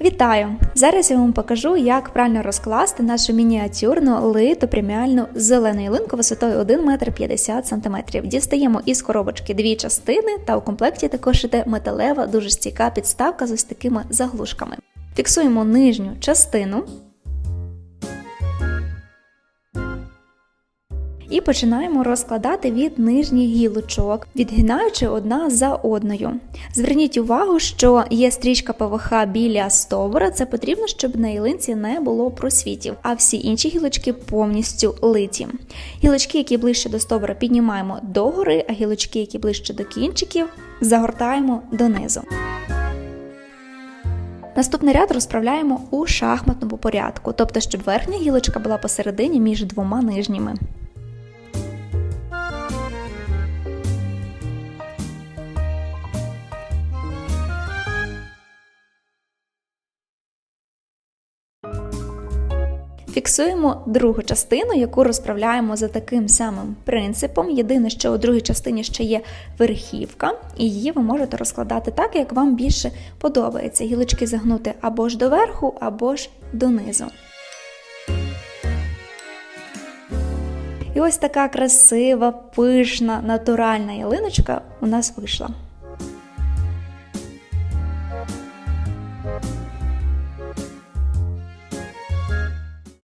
Вітаю! Зараз я вам покажу, як правильно розкласти нашу мініатюрну литу преміальну зелену ялинку висотою 1 метр 50 см. Дістаємо із коробочки дві частини, та у комплекті також іде металева, дуже стійка підставка з ось такими заглушками. Фіксуємо нижню частину. І починаємо розкладати від нижніх гілочок, відгинаючи одна за одною. Зверніть увагу, що є стрічка ПВХ біля стовбура, це потрібно, щоб на ялинці не було просвітів, а всі інші гілочки повністю литі. Гілочки, які ближче до стовбура, піднімаємо догори, а гілочки, які ближче до кінчиків, загортаємо донизу. Наступний ряд розправляємо у шахматному порядку, тобто, щоб верхня гілочка була посередині між двома нижніми. Фіксуємо другу частину, яку розправляємо за таким самим принципом. Єдине, що у другій частині ще є верхівка, і її ви можете розкладати так, як вам більше подобається. Гілочки загнути або ж доверху, або ж донизу. І ось така красива, пишна, натуральна ялиночка у нас вийшла.